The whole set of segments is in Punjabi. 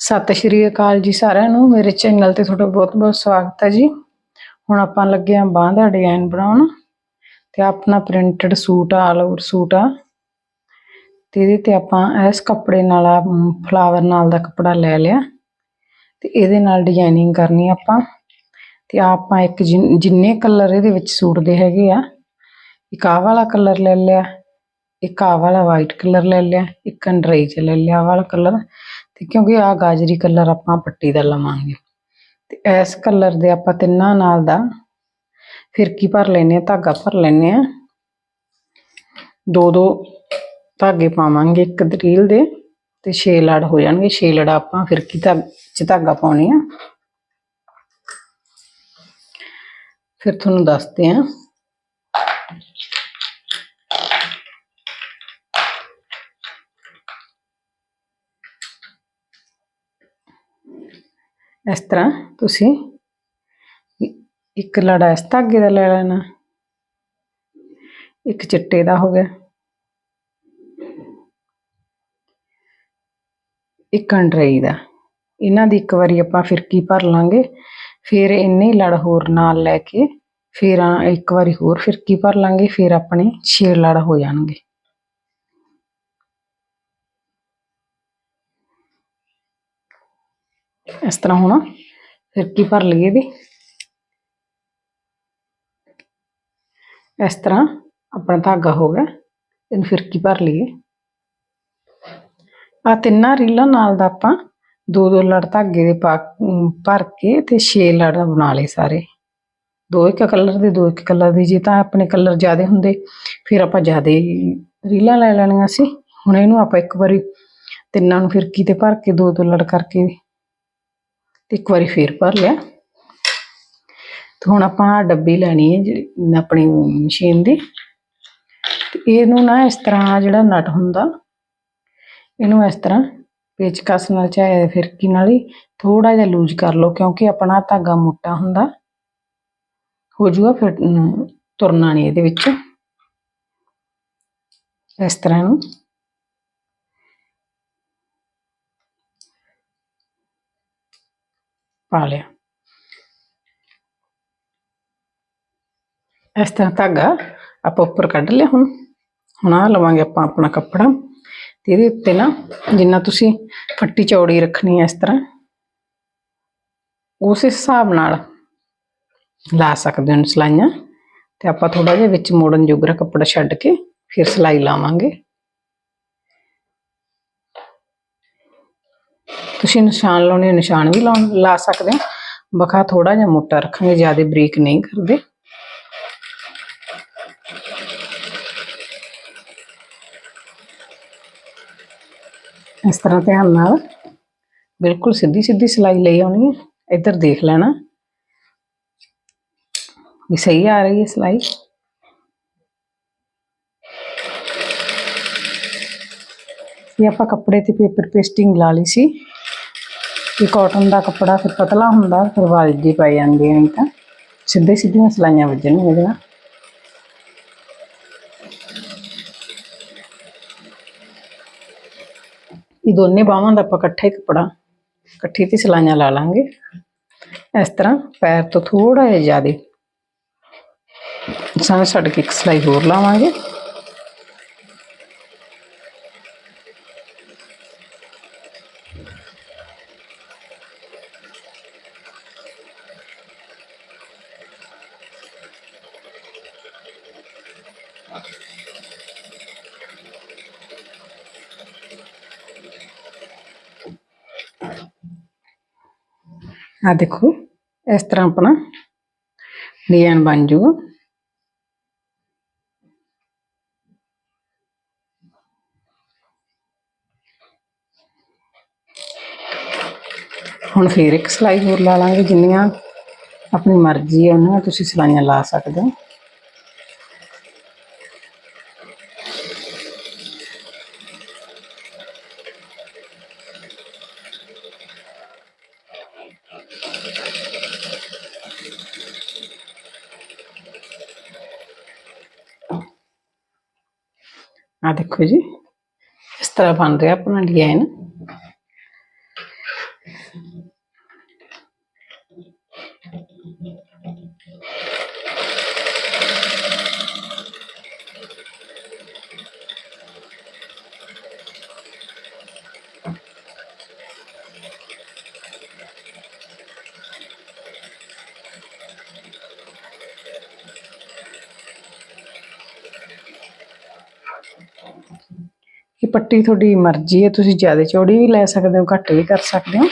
ਸਤਿ ਸ਼੍ਰੀ ਅਕਾਲ ਜੀ ਸਾਰਿਆਂ ਨੂੰ। ਮੇਰੇ ਚੈਨਲ ਤੇ ਤੁਹਾਡਾ ਬਹੁਤ-ਬਹੁਤ ਸਵਾਗਤ ਹੈ ਜੀ। ਹੁਣ ਆਪਾਂ ਲੱਗੇ ਆਂ ਬਾਂਹ ਦਾ ਡਿਜ਼ਾਈਨ ਬਣਾਉਣ ਤੇ ਆਪਣਾ printed suit all over suit ਆ। ਤੇ ਇਹਦੇ ਤੇ ਆਪਾਂ ਇਸ ਕੱਪੜੇ ਨਾਲ ਆ ਫਲਾਵਰ ਨਾਲ ਦਾ ਕੱਪੜਾ ਲੈ ਲਿਆ। ਤੇ ਇਹਦੇ ਨਾਲ ਡਿਜ਼ਾਈਨਿੰਗ ਕਰਨੀ ਆਪਾਂ। ਤੇ ਆਪਾਂ ਇੱਕ ਜਿਨ- ਜਿੰਨੇ ਕਲਰ ਇਹਦੇ ਵਿੱਚ ਸੂਟ ਦੇ ਹੈਗੇ ਆ, ਇੱਕ ਆਹ ਵਾਲਾ ਕਲਰ ਲੈ ਲਿਆ, ਇੱਕ ਆਹ ਵਾਲਾ ਵਾਈਟ ਕਲਰ ਲੈ ਲਿਆ, ਇੱਕ ਅੰਡਰਈ ਚ ਲੈ ਲਿਆ ਆਹ ਵਾਲਾ ਕਲਰ ਤੇ ਕਿਉਂਕਿ ਆ ਗਾਜਰੀ ਕਲਰ ਆਪਾਂ ਪੱਟੀ ਦਾ ਲਵਾਂਗੇ। ਤੇ ਇਸ ਕਲਰ ਦੇ ਆਪਾਂ ਤਿੰਨਾਂ ਨਾਲ ਦਾ ਫਿਰਕੀ ਭਰ ਲੈਨੇ ਆ ਧਾਗਾ ਭਰ ਲੈਨੇ ਆ ਦੋ ਦੋ ਧਾਗੇ ਪਾਵਾਂਗੇ, ਇੱਕ ਦਰੀਲ ਦੇ ਤੇ 6 ਲੜ ਹੋ ਜਾਣਗੇ। 6 ਲੜਾ ਆਪਾਂ ਫਿਰਕੀ ਧਾ ਚ ਧਾਗਾ ਪਾਉਣੀ ਆ। ਫਿਰ ਤੁਹਾਨੂੰ ਦੱਸਦੇ ਆ ਇਸ ਤਰ੍ਹਾਂ ਤੁਸੀਂ ਇੱਕ ਲੜਾ ਇਸ ਧਾਗੇ ਦਾ ਲੈ ਲੈਣਾ। ਇੱਕ ਚਿੱਟੇ ਦਾ ਹੋ ਗਿਆ। ਇੱਕ ਅੰਡਰਈ ਦਾ। ਇਹਨਾਂ ਦੀ ਇੱਕ ਵਾਰੀ ਆਪਾਂ ਫਿਰਕੀ ਭਰ ਲਾਂਗੇ, ਫਿਰ ਇੰਨੇ ਲੜ ਹੋਰ ਨਾਲ ਲੈ ਕੇ ਫਿਰ ਇੱਕ ਵਾਰੀ ਹੋਰ ਫਿਰਕੀ ਭਰ ਲਾਂਗੇ, ਫਿਰ ਆਪਣੇ 6 ਲੜ ਹੋ ਜਾਣਗੇ। ਇਸ ਤਰ੍ਹਾਂ ਹੁਣ। ਫਿਰਕੀ ਭਰ ਲਈਏ ਇਹਦੀ? ਇਸ ਤਰ੍ਹਾਂ ਆਪਣਾ ਧਾਗਾ ਹੋ ਗਿਆ। ਇਹਨੂੰ ਫਿਰਕੀ ਭਰ ਲਈਏ? ਆ ਤਿੰਨਾਂ ਰੀਲਾਂ ਨਾਲ ਦਾ ਆਪਾਂ ਦੋ ਦੋ ਲੜ ਧਾਗੇ ਦੇ ਪਾ ਭਰ ਕੇ ਤੇ 6 ਲੜ ਬਣਾ ਲਏ ਸਾਰੇ। ਦੋ ਇੱਕ ਕਲਰ ਦੇ, ਦੋ ਇੱਕ ਕਲਰ ਦੇ। ਜੇ ਤਾਂ ਆਪਣੇ ਕਲਰ ਜ਼ਿਆਦੇ ਹੁੰਦੇ, ਫਿਰ ਆਪਾਂ ਜ਼ਿਆਦੇ ਰੀਲਾਂ ਲੈ ਲੈਣੀਆਂ ਸੀ। ਹੁਣ ਇਹਨੂੰ ਆਪਾਂ ਇੱਕ ਵਾਰੀ ਤਿੰਨਾਂ ਨੂੰ ਫਿਰਕੀ ਤੇ ਭਰ ਕੇ ਦੋ ਦੋ ਲੜ ਕਰਕੇ ਤੇ ਇੱਕ ਵਾਰੀ ਫੇਰ ਭਰ ਲਿਆ। ਤੇ ਹੁਣ ਆਪਾਂ ਡੱਬੀ ਲੈਣੀ ਹੈ ਜਿਹੜੀ ਆਪਣੀ ਮਸ਼ੀਨ ਦੀ। ਤੇ ਇਹਨੂੰ ਨਾ ਇਸ ਤਰ੍ਹਾਂ ਜਿਹੜਾ ਨਟ ਹੁੰਦਾ, ਇਹਨੂੰ ਇਸ ਤਰ੍ਹਾਂ ਪੇਚਕਸ ਨਾਲ ਚਾਹੇ ਫਿਰਕੀ ਨਾਲ ਹੀ ਥੋੜਾ ਜਿਹਾ ਲੂਜ਼ ਕਰ ਲਓ, ਕਿਉਂਕਿ ਆਪਣਾ ਧਾਗਾ ਮੋਟਾ ਹੁੰਦਾ। ਹੋ ਜੂਗਾ ਫਿਰ ਤੁਰਨਾ ਨਹੀਂ ਇਹਦੇ ਵਿੱਚ। ਇਸ ਤਰ੍ਹਾਂ ਨੂੰ ਪਾ ਲਿਆ ਇਸ ਤਰ੍ਹਾਂ ਧਾਗਾ ਆਪਾਂ ਉੱਪਰ ਕੱਢ ਲਿਆ ਹੁਣ ਹੁਣ ਆ ਲਵਾਂਗੇ ਆਪਾਂ ਆਪਣਾ ਕੱਪੜਾ ਤੇ ਇਹਦੇ ਉੱਤੇ ਨਾ ਜਿੰਨਾ ਤੁਸੀਂ ਫੱਟੀ ਚੌੜੀ ਰੱਖਣੀ ਹੈ ਇਸ ਤਰ੍ਹਾਂ ਉਸ ਹਿਸਾਬ ਨਾਲ ਲਾ ਸਕਦੇ ਹੋ ਸਲਾਈਆਂ ਤੇ ਆਪਾਂ ਥੋੜਾ ਜਿਹਾ ਵਿੱਚ ਮੋੜਨ ਜੋਗਰਾ ਕੱਪੜਾ ਛੱਡ ਕੇ ਫਿਰ ਸਲਾਈ ਲਾਵਾਂਗੇ ਤੁਸੀਂ ਨਿਸ਼ਾਨ ਲਾਉਣੇ ਨਿਸ਼ਾਨ ਵੀ ਲਾਉਣ, ਲਾ ਸਕਦੇ ਹੋ। ਬਖਾ ਥੋੜਾ ਜਿਹਾ ਮੋਟਾ ਰੱਖਾਂਗੇ, ਜ਼ਿਆਦਾ ਬਰੀਕ ਨਹੀਂ ਕਰਦੇ। ਇਸ ਤਰ੍ਹਾਂ ਧਿਆਨ ਨਾਲ ਬਿਲਕੁਲ ਸਿੱਧੀ ਸਿੱਧੀ ਸਿਲਾਈ ਲਈ ਆਉਣੀ ਹੈ। ਇੱਧਰ ਦੇਖ ਲੈਣਾ। ਵੀ ਸਹੀ ਆ ਰਹੀ ਹੈ ਸਿਲਾਈ। ਇਹ ਆਪਾਂ ਕੱਪੜੇ ਤੇ ਪੇਪਰ ਪੇਸਟਿੰਗ ਲਾ ਲਈ ਸੀ। ਇਹ ਕਾਟਨ ਦਾ ਕੱਪੜਾ ਫਿਰ ਪਤਲਾ ਹੁੰਦਾ, ਫਿਰ ਵਾਲ ਜੀ ਪੈ ਜਾਂਦੇ ਨਹੀਂ ਤਾਂ। ਸਿੱਧੇ ਸਿੱਧੀਆਂ ਸਲਾਈਆਂ ਵੱਜਣਗੀਆਂ ਇਹਦੇ ਨਾਲ। ਇਹ ਦੋਨੇ ਬਾਹਾਂ ਦਾ ਆਪਾਂ ਇਕੱਠਾ ਹੀ ਕੱਪੜਾ, ਇਕੱਠੀ ਤੇ ਸਲਾਈਆਂ ਲਾ ਲਾਂਗੇ। ਇਸ ਤਰ੍ਹਾਂ ਪੈਰ ਤੋਂ ਥੋੜਾ ਜਿਹਾ ਜ਼ਿਆਦਾ। ਸਾਂ ਛੱਡ ਕੇ ਇੱਕ ਸਲਾਈ ਹੋਰ ਲਾਵਾਂਗੇ। ਆ ਦੇਖੋ, ਇਸ ਤਰ੍ਹਾਂ ਆਪਣਾ ਡਿਜ਼ਾਈਨ ਬਣ ਜੂਗਾ ਹੁਣ ਫੇਰ ਇੱਕ ਸਲਾਈ ਹੋਰ ਲਾ ਲਾਂਗੇ, ਜਿੰਨੀਆਂ ਆਪਣੀ ਮਰਜ਼ੀ ਹੈ ਉਹਨਾਂ ਤੁਸੀਂ ਸਲਾਈਆਂ ਲਾ ਸਕਦੇ ਹੋ। ਆ ਦੇਖੋ ਜੀ ਇਸ ਤਰ੍ਹਾਂ ਬਣ ਰਿਹਾ ਆਪਣਾ ਡਿਜ਼ਾਈਨ ਪੱਟੀ ਤੁਹਾਡੀ ਮਰਜ਼ੀ ਹੈ, ਤੁਸੀਂ ਜ਼ਿਆਦਾ ਚੌੜੀ ਵੀ ਲੈ ਸਕਦੇ ਹੋ, ਘੱਟ ਵੀ ਕਰ ਸਕਦੇ ਹੋ।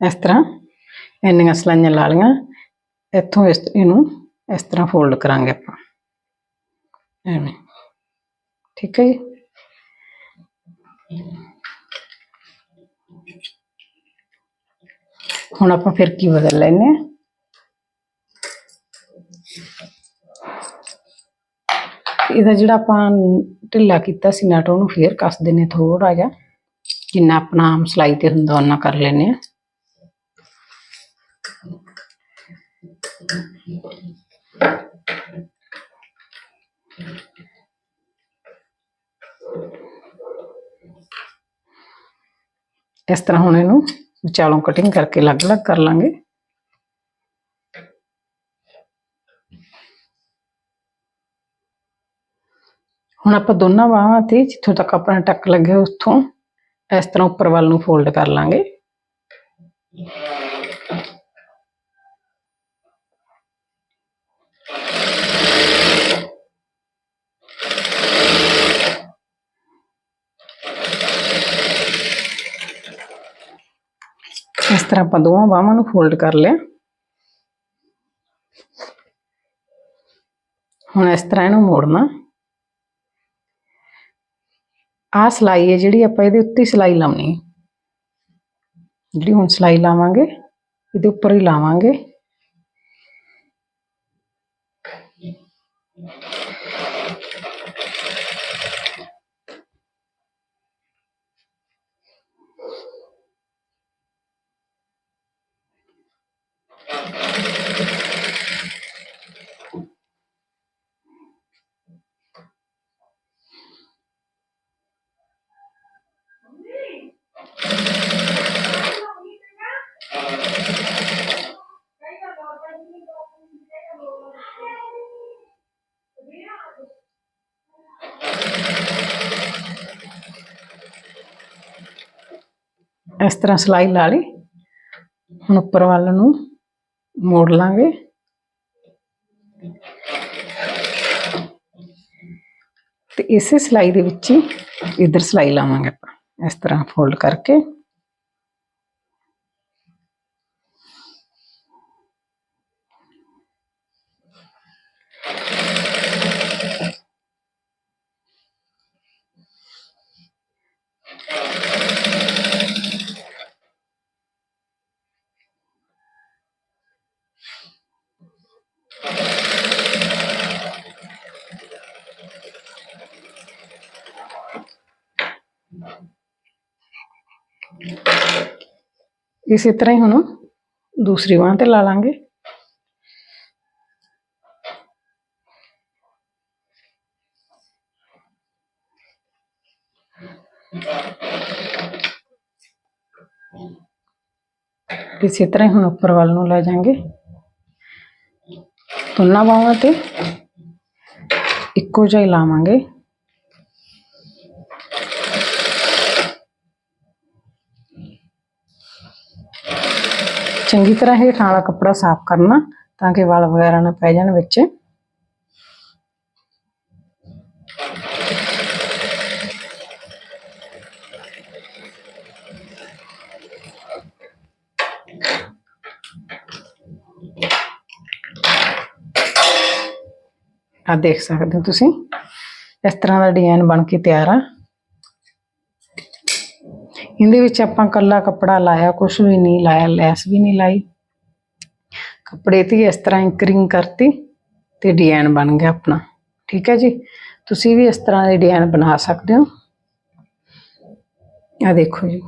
ਇਸ ਤਰ੍ਹਾਂ, ਇੰਨੀਆਂ ਸਲਾਈਆਂ ਲਾ ਲਈਆਂ, ਇੱਥੋਂ ਇਸ ਇਹਨੂੰ ਇਸ ਤਰ੍ਹਾਂ ਫੋਲਡ ਕਰਾਂਗੇ ਆਪਾਂ। ਐਵੇਂ। ਠੀਕ ਹੈ ਜੀ? ਹੁਣ ਆਪਾਂ ਫਿਰ ਕੀ ਬਦਲ ਲੈਨੇ ਆ ਇਹਦਾ ਜਿਹੜਾ ਆਪਾਂ ਢਿੱਲਾ ਕੀਤਾ ਸੀ ਨਟ, ਉਹਨੂੰ ਫੇਰ ਕੱਸ ਦਿੰਨੇ ਥੋੜਾ ਜਿਹਾ। ਜਿੰਨਾ ਆਪਣਾ ਆਮ ਸਲਾਈ ਤੇ ਹੁੰਦਾ ਉਹਨਾਂ ਕਰ ਲੈਨੇ ਆ ਇਸ ਤਰ੍ਹਾਂ ਹੁਣ ਇਹਨੂੰ ਵਿਚਾਲੋਂ ਕਟਿੰਗ ਕਰਕੇ ਅਲੱਗ-ਅਲੱਗ ਕਰ ਲਾਂਗੇ। ਹੁਣ ਆਪਾਂ ਦੋਨਾਂ ਬਾਹਾਂ ਤੇ ਜਿੱਥੋਂ ਤੱਕ ਆਪਣਾ ਟੱਕ ਲੱਗਿਆ ਉੱਥੋਂ ਇਸ ਤਰ੍ਹਾਂ ਉੱਪਰ ਵੱਲ ਨੂੰ ਫੋਲਡ ਕਰ ਲਾਂਗੇ। ਇਸ ਤਰ੍ਹਾਂ ਆਪਾਂ ਦੋਵਾਂ ਬਾਹਾਂ ਨੂੰ ਫੋਲਡ ਕਰ ਲਿਆ। ਹੁਣ ਇਸ ਤਰ੍ਹਾਂ ਇਹਨੂੰ ਮੋੜਨਾ। ਆਹ ਸਲਾਈ ਹੈ ਜਿਹੜੀ ਆਪਾਂ ਇਹਦੇ ਉੱਤੇ ਹੀ ਸਲਾਈ ਲਾਉਣੀ ਹੈ। ਜਿਹੜੀ ਹੁਣ ਸਲਾਈ ਲਾਵਾਂਗੇ, ਇਹਦੇ ਉੱਪਰ ਹੀ ਲਾਵਾਂਗੇ। ਇਸ ਤਰ੍ਹਾਂ ਸਲਾਈ ਲਾ ਲਈ। ਹੁਣ ਉੱਪਰ ਵੱਲ ਨੂੰ ਮੋੜ ਲਾਂਗੇ। ਤੇ ਇਸੇ ਸਲਾਈ ਦੇ ਵਿੱਚ ਹੀ ਇਧਰ ਸਲਾਈ ਲਾਵਾਂਗੇ ਆਪਾਂ। ਇਸ ਤਰ੍ਹਾਂ ਫੋਲਡ ਕਰਕੇ। ਇਸੇ ਤਰ੍ਹਾਂ ਹੀ ਹੁਣ ਦੂਸਰੀ ਬਾਂਹ ਤੇ ਲਾ ਲਾਂਗੇ ਇਸੇ ਤਰ੍ਹਾਂ ਹੀ ਹੁਣ ਉੱਪਰ ਵੱਲ ਨੂੰ ਲੈ ਜਾਾਂਗੇ ਦੋਨਾਂ ਬਾਹਾਂ ਤੇ ਇੱਕੋ ਜਿਹਾ ਚੰਗੀ ਤਰ੍ਹਾਂ ਹੇਠਾਂ ਵਾਲਾ ਕੱਪੜਾ ਸਾਫ਼ ਕਰਨਾ ਤਾਂ ਕਿ ਵਾਲ ਵਗੈਰਾ ਨਾ ਪੈ ਜਾਣ ਵਿੱਚ। ਆ ਦੇਖ ਸਕਦੇ ਹੋ ਤੁਸੀਂ? ਇਸ ਤਰ੍ਹਾਂ ਦਾ ਡਿਜ਼ਾਈਨ ਬਣ ਕੇ ਤਿਆਰ ਆ। ਇਹਦੇ ਵਿੱਚ ਆਪਾਂ ਕੱਲਾ ਕੱਪੜਾ ਲਾਇਆ ਕੁਝ ਵੀ ਨਹੀਂ ਲਾਇਆ, ਲੈਸ ਵੀ ਨਹੀਂ ਲਾਈ। ਕੱਪੜੇ ਤੇ ਹੀ ਇਸ ਤਰ੍ਹਾਂ ਐਂਕਰਿੰਗ ਕਰਤੀ ਤੇ ਡਿਜ਼ਾਈਨ ਬਣ ਗਿਆ ਆਪਣਾ। ਠੀਕ ਹੈ ਜੀ? ਤੁਸੀਂ ਵੀ ਇਸ ਤਰ੍ਹਾਂ ਦੇ ਡਿਜ਼ਾਈਨ ਬਣਾ ਸਕਦੇ ਹੋ। ਆ ਦੇਖੋ ਜੀ,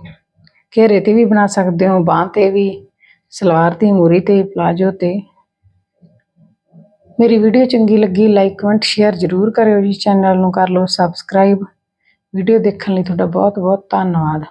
ਘੇਰੇ ਤੇ ਵੀ ਬਣਾ ਸਕਦੇ ਹੋ, ਬਾਹ ਤੇ ਵੀ, ਸਲਵਾਰ ਤੇ, ਮੂਰੀ ਤੇ, ਪਲਾਜੋ ਤੇ। ਮੇਰੀ ਵੀਡੀਓ ਚੰਗੀ ਲੱਗੀ, ਲਾਈਕ, ਕਮੈਂਟ, ਸ਼ੇਅਰ ਜ਼ਰੂਰ ਕਰਿਓ ਜੀ, ਚੈਨਲ ਨੂੰ ਕਰ ਲਓ ਸਬਸਕ੍ਰਾਈਬ। ਵੀਡੀਓ ਦੇਖਣ ਲਈ ਤੁਹਾਡਾ ਬਹੁਤ ਬਹੁਤ ਧੰਨਵਾਦ।